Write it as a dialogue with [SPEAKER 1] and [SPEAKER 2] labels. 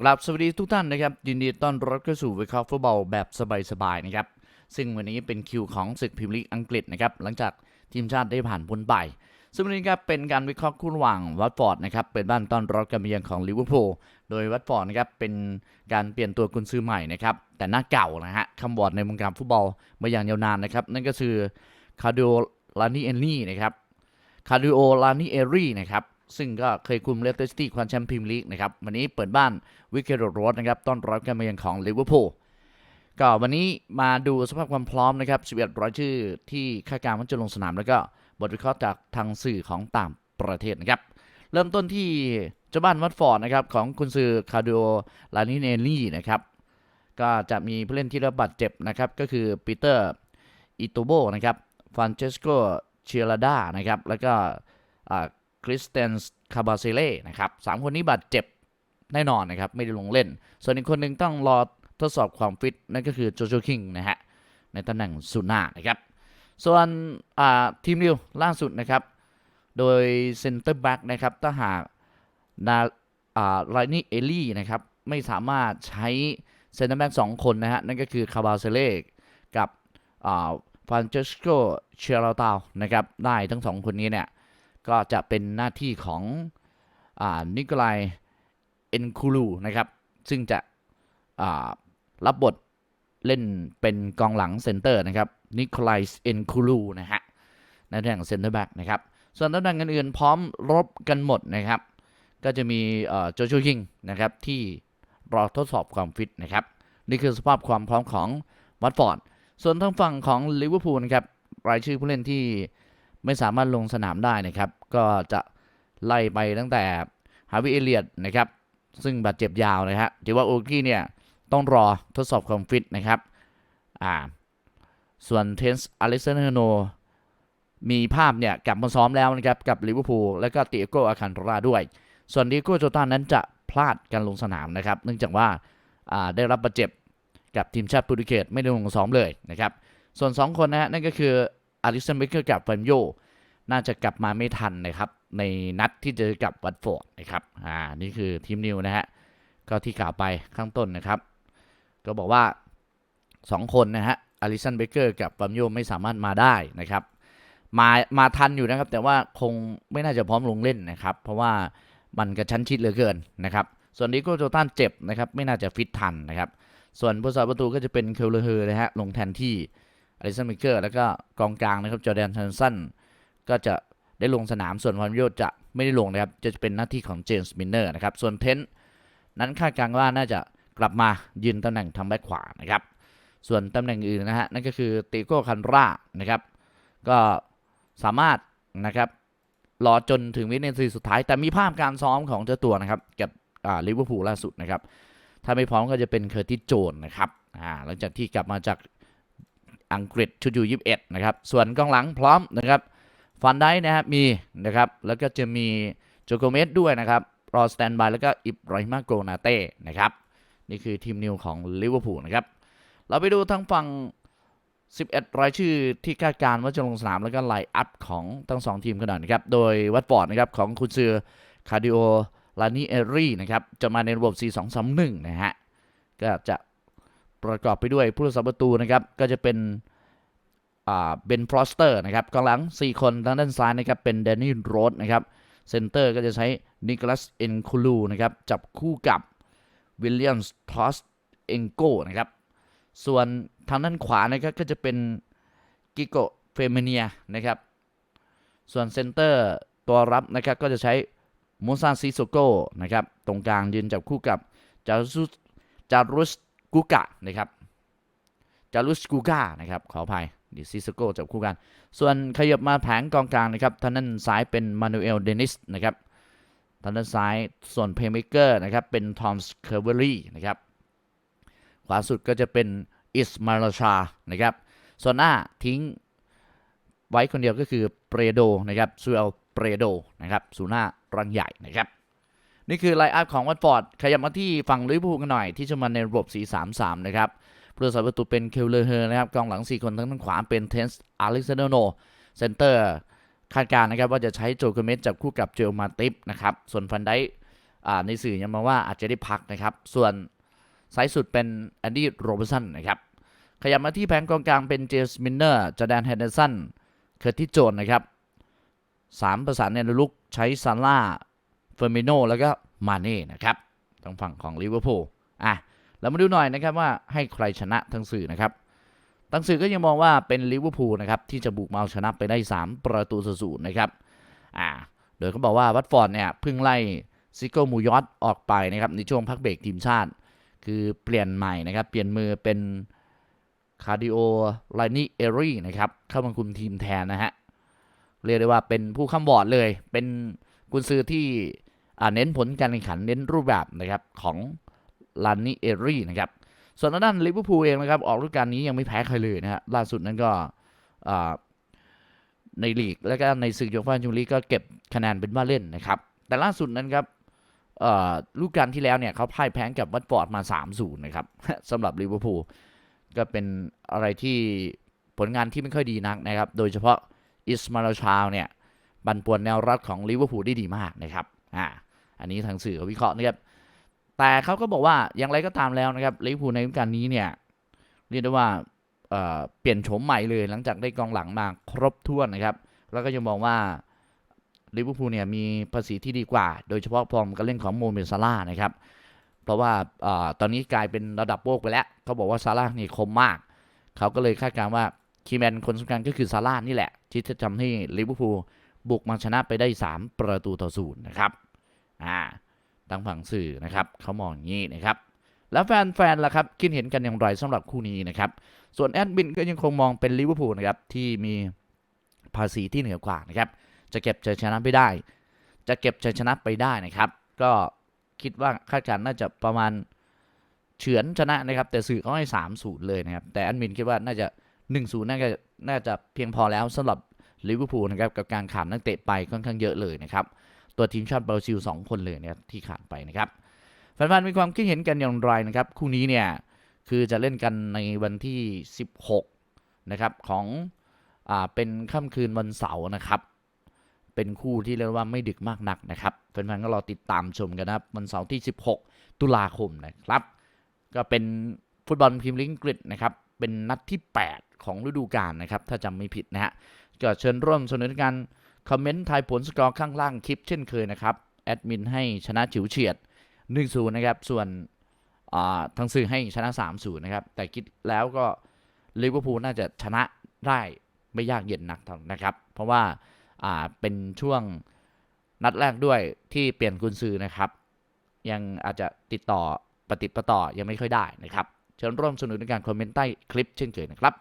[SPEAKER 1] กราบสวัสดีทุกท่านนะครับ ยินดีต้อนรับเข้าสู่วิเคราะห์ฟุตบอลแบบสบายๆนะครับ ซึ่งวันนี้เป็นคิวของศึกพรีเมียร์ลีกอังกฤษนะครับ หลังจากทีมชาติได้ผ่านพ้นไป ซึ่งวันนี้ครับเป็นการวิเคราะห์คู่ระหว่างวัตฟอร์ดนะครับ เป็นบ้านต้อนรับการมาเยือนของลิเวอร์พูล โดยวัตฟอร์ดนะครับเป็นการเปลี่ยนตัวกุนซือใหม่นะครับ แต่หน้าเก่านะฮะคำวอร์ดในวงการฟุตบอลมาอย่างยาวนานนะครับ นั่นก็คือคาร์ดิโอลานิเอลลี่นะครับ คาร์ดิโอลานิเอรี่นะครับ ซึ่งก็เคยคุมเลสเตอร์ซิตี้คว้าแชมป์พรีเมียร์ลีกนะครับ วันนี้เปิดบ้านวิกเกตโรดนะครับ ต้อนรับการมาเยือนของลิเวอร์พูลก็วันนี้มาดูสภาพความพร้อมนะครับ 11 รายชื่อที่คาดการณ์ว่าจะลงสนาม แล้วก็บทวิเคราะห์จากทางสื่อของต่างประเทศนะครับ เริ่มต้นที่เจ้าบ้านวัตฟอร์ดนะครับของคุณซือคาร์ดิโอลานิเนลลี่นะครับ ก็จะมีผู้เล่นที่ได้รับบาดเจ็บนะครับ ก็คือปีเตอร์อิโตโบนะครับฟรานเชสโกเชียราดานะครับ แล้วก็ คริสเตนส์คาบาเซเล่นะครับสามคนนี้บาดเจ็บแน่นอนนะครับ ไม่ได้ลงเล่น ส่วนอีกคนหนึ่งต้องรอทดสอบความฟิต นั่นก็คือโจโจคิงนะฮะ ในตำแหน่งซูน่านะครับ ส่วนทีมนิวล่าสุดนะครับ โดยเซนเตอร์แบ็กนะครับถ้าหากนาไรนี่เอลี่นะครับ ไม่สามารถใช้เซนเตอร์แบ็กสองคนนะฮะ นั่นก็คือคาบาเซเล่กับฟานเชสโกเชราตานะครับ ได้ทั้งสองคนนี้เนี่ย ก็จะเป็นหน้าที่ของนิโคลายเอ็นคูลูนะครับ ซึ่งจะรับบทเล่นเป็นกองหลังเซนเตอร์นะครับนิโคลัยส์เอ็นคูลูนะฮะในตำแหน่งเซนเตอร์แบ็กนะครับ ส่วนตำแหน่งอื่นๆพร้อมรบกันหมดนะครับ ก็จะมีโจชูคิงนะครับที่รอทดสอบความฟิตนะครับ นี่คือสภาพความพร้อมของวัตฟอร์ด ส่วนทางฝั่งของลิเวอร์พูลครับรายชื่อผู้เล่นที่ไม่สามารถลงสนามได้นะครับ ก็จะไล่ไปตั้งแต่ฮาวิเอเลียดนะครับ ซึ่งบาดเจ็บยาวนะฮะถือว่าโอกี้เนี่ยต้องรอทดสอบความฟิตนะครับอ่าส่วนเทนส์อเล็กซานเดอร์โนมีภาพเนี่ยกลับมาซ้อมแล้วนะครับ กับลิเวอร์พูลและก็ติโกอาคันโตราด้วย ส่วนดิโกโจตานั้นจะพลาดการลงสนามนะครับ เนื่องจากว่าอ่าได้รับบาดเจ็บกับทีมชาติโปรตุเกสไม่ได้ลงซ้อมเลยนะครับ ส่วน 2 คนนะฮะนั่นก็คืออลิสันเบเกอร์กับฟันโย น่าจะกลับมาไม่ทันนะครับ ในนัดที่เจอกับวัตฟอร์ดนะครับอ่านี่คือทีมนิวนะฮะก็ที่กล่าวไปข้างต้นนะครับ ก็บอกว่า 2 คนนะฮะอลิสันเบเกอร์กับฟัมโยไม่สามารถมาได้นะครับ มามาทันอยู่นะครับ แต่ว่าคงไม่น่าจะพร้อมลงเล่นนะครับ เพราะว่ามันกระชั้นชิดเหลือเกินนะครับ ส่วนดิโก้โจตันเจ็บนะครับ ไม่น่าจะฟิตทันนะครับ ส่วนผู้สาประตูก็จะเป็นเคลเลอร์นะฮะลงแทนที่อลิสันเบเกอร์แล้วก็กองกลางนะครับจอแดนทันสัน ก็จะได้ลงสนามส่วนฟัมโยจะไม่ได้ลงนะครับ จะเป็นหน้าที่ของเจมส์มินเนอร์นะครับ ส่วนเทนนั้นคาดการณ์ว่าน่าจะกลับมายืนตำแหน่งทางแบ็คขวานะครับ ส่วนตำแหน่งอื่นนะฮะนั่นก็คือติโก้คันรานะครับ ก็สามารถนะครับรอจนถึงวินาทีสุดท้าย แต่มีภาพการซ้อมของเจ้าตัวนะครับ กับลิเวอร์พูลล่าสุดนะครับ ถ้าไม่พร้อมก็จะเป็นเคอร์ติสโจนนะครับหลังจากที่กลับมาจากอังกฤษชุดยูยี่สิบเอ็ดนะครับ ส่วนกองหลังพร้อมนะครับ ฟันได้นะครับมีนะครับแล้วก็จะมีโจโกเมสด้วยนะครับรอสแตนบายแล้วก็อิบรมาโกนาเต้นะครับนี่คือทีมนิวของลิเวอร์พูลนะครับเราไปดูทั้งฝั่ง 11 รายชื่อที่คาดการณ์ว่าจะลงสนามแล้วก็ไลน์อัพของทั้งสองทีมกันหน่อยนะครับโดยวัตฟอร์ดนะครับของคุณซือคาร์ดิโอลานิเอรี่นะครับจะมาในระบบ 4-2-3-1 นะฮะก็จะประกอบไปด้วยผู้รักษาประตูนะครับก็จะเป็น เบนฟรอสเตอร์นะครับกองหลัง 4 คนทางด้านซ้ายนะครับเป็นแดนนี่โรดนะครับเซนเตอร์ก็จะใช้นิโคลัสเอ็นคูลูนะครับจับคู่กับวิลเลียมส์ทอสเองโกนะครับส่วนทางด้านขวานะครับก็จะเป็นกิโกเฟเมเนียนะครับส่วนเซนเตอร์ตัวรับนะครับก็จะใช้มูซาซิโซโกนะครับตรงกลางยืนจับคู่กับจารุสจารุสกุกะนะครับจารุสกุกะนะครับขออภัย ดิซิสโกจับคู่กัน ส่วนขยับมาแผงกองกลางนะครับทางด้นซ้ายเป็นมานูเอลเดนิสนะครับทางด้นซ้ายส่วนเพย์เมเกอร์นะครับเป็นทอมส์เคอร์เวอรี่นะครับขวาสุดก็จะเป็นอิสมาลชานะครับส่วนหน้าทิ้งไว้คนเดียวก็คือเปรโดนะครับซูเอลเปรโดนะครับสูหน้ารังใหญ่นะครับนี่คือไลน์อัพของวัตฟอร์ดขยับมาที่ฝั่งลิเวอร์พูลกันหน่อยที่จะมาในระบบ 4-3-3 นะครับ ผู้รักษาประตูเป็นเคลเลอร์เฮอร์นะครับกองหลัง 4 คนทั้งทางขวาเป็นเทนส์อเล็กซานเดอร์โนเซนเตอร์คาดการณ์นะครับว่าจะใช้โจเกเมสจับคู่กับเจลมาติฟนะครับส่วนฟันไดในสื่อยังมองว่าอาจจะได้พักนะครับ ส่วนสายสุดเป็นแอนดี้โรเบร์สันนะครับขยับมาที่แผงกองกลางเป็นเจส์มินเนอร์จอแดนเฮนเดอร์สันเคอร์ติโจนนะครับสามประสานในลุกใช้ซาร่าเฟอร์มิโนแล้วก็มาเน่นะครับทางฝั่งของลิเวอร์พูลอะ เรามาดูหน่อยนะครับว่าให้ใครชนะทั้งสื่อนะครับทั้งสื่อก็ยังมองว่าเป็นลิเวอร์พูลนะครับที่จะบุกมาเอาชนะไปได้ 3 ประตูต่อศูนย์นะครับอ่าโดยเขาบอกว่าวัตฟอร์ดเนี่ยเพิ่งไล่ซิโก้มูยอสออกไปนะครับในช่วงพักเบรกทีมชาติ คือเปลี่ยนใหม่นะครับเปลี่ยนมือเป็นคาร์ดิโอไลนี่เอรี่นะครับเข้ามาคุมทีมแทนนะฮะเรียกได้ว่าเป็นผู้ค้ำบอร์ดเลย เป็นกุนซือที่เน้นผลการแข่งขันเน้นรูปแบบนะครับของ ลานี่เอรี่นะครับ ส่วนด้านลิเวอร์พูลเองนะครับ ออกฤดูกาลนี้ยังไม่แพ้ใครเลยนะฮะล่าสุดนั้นก็ในลีก แล้วก็ในศึกยูฟ่าแชมเปี้ยนลีกก็เก็บคะแนนเป็นว่าเล่นนะครับ แต่ล่าสุดนั้นครับเอ่อฤดูกาลที่แล้วเนี่ยเขาพ่ายแพ้กับวัตฟอร์ดมา 3-0 นะครับสำหรับลิเวอร์พูลก็เป็นอะไรที่ผลงานที่ไม่ค่อยดีนักนะครับ โดยเฉพาะอิสมาลชาวเนี่ยบันปวนแนวรับของลิเวอร์พูลได้ดีมากนะครับอ่าอันนี้ทางสื่อเขาวิเคราะห์นะครับ แต่เขาก็บอกว่าอย่างไรก็ตามแล้วนะครับลิเวอร์พูลในฤดูกาลนี้เนี่ยเรียกได้ว่าเเปลี่ยนโฉมใหม่เลยหลังจากได้กองหลังมาครบถ้วนนะครับ แล้วก็ยังมองว่าลิเวอร์พูลเนี่ยมีภาษีที่ดีกว่า โดยเฉพาะฟอร์มการเล่นของโมเมซาร่านะครับ เพราะว่าอาตอนนี้กลายเป็นระดับโลกไปแล้ว เขาบอกว่าซาร่าห์นี่คมมาก เขาก็เลยคาดการณ์ว่าคีย์แมนคนสำคัญก็คือซาร่าห์นี่แหละ ที่จะทำให้ลิเวอร์พูลบุกมาชนะไปได้ 3 ประตูต่อศูนย์นะครับ อ่า ทางฝั่งสื่อนะครับเขามองอย่างนี้นะครับแล้วแฟนๆล่ะครับคิดเห็นกันอย่างไรสำหรับคู่นี้นะครับส่วนแอดมินก็ยังคงมองเป็นลิเวอร์พูลนะครับที่มีภาษีที่เหนือกว่านะครับจะเก็บชัยชนะไปได้ จะเก็บชัยชนะไปได้นะครับ ก็คิดว่าคาดการณ์น่าจะประมาณเฉือนชนะนะครับแต่สื่อเขาให้3 0เลยนะครับแต่แอันมินคิดว่าน่าจะ1 0น่าจะน่าจะเพียงพอแล้วสำหรับลิเวอร์พูลนะครับกับการขาดนักเตะไปค่อนข้างเยอะเลยนะครับ ตัวทีมชาติบราซิล2คนเลยเนะครับที่ขาดไปนะครับแฟนๆมีความคิดเห็นกันอย่างไรนะครับคู่นี้เนี่ยคือจะเล่นกันในวันที่ 16นะครับของอ่าเป็นค่ำคืนวันเสาร์นะครับ เป็นคู่ที่เรียกว่าไม่ดึกมากนักนะครับแฟนๆก็รอติดตามชมกันนะครับวันเสาร์ที่ 16 ตุลาคมนะครับ ก็เป็นฟุตบอลพรีเมียร์ลีกอังกฤษนะครับเป็นนัดที่ 8 ของฤดูกาลนะครับ ถ้าจำไม่ผิดนะฮะก็เชิญร่วมสนุนกัน คอมเมนต์ทายผลสกอร์ข้างล่างคลิปเช่นเคยนะครับ แอดมินให้ชนะฉิวเฉียด1-0นะครับ ส่วนทางสื่อให้ชนะ3-0นะครับ แต่คิดแล้วก็ลิเวอร์พูลน่าจะชนะได้ไม่ยากเย็นนักนะครับ เพราะว่าเป็นช่วงนัดแรกด้วยที่เปลี่ยนกุนซือนะครับ ยังอาจจะติดต่อปฏิประต่อยังไม่ค่อยได้นะครับ เชิญร่วมสนุนในการคอมเมนต์ใต้คลิปเช่นเคยนะครับ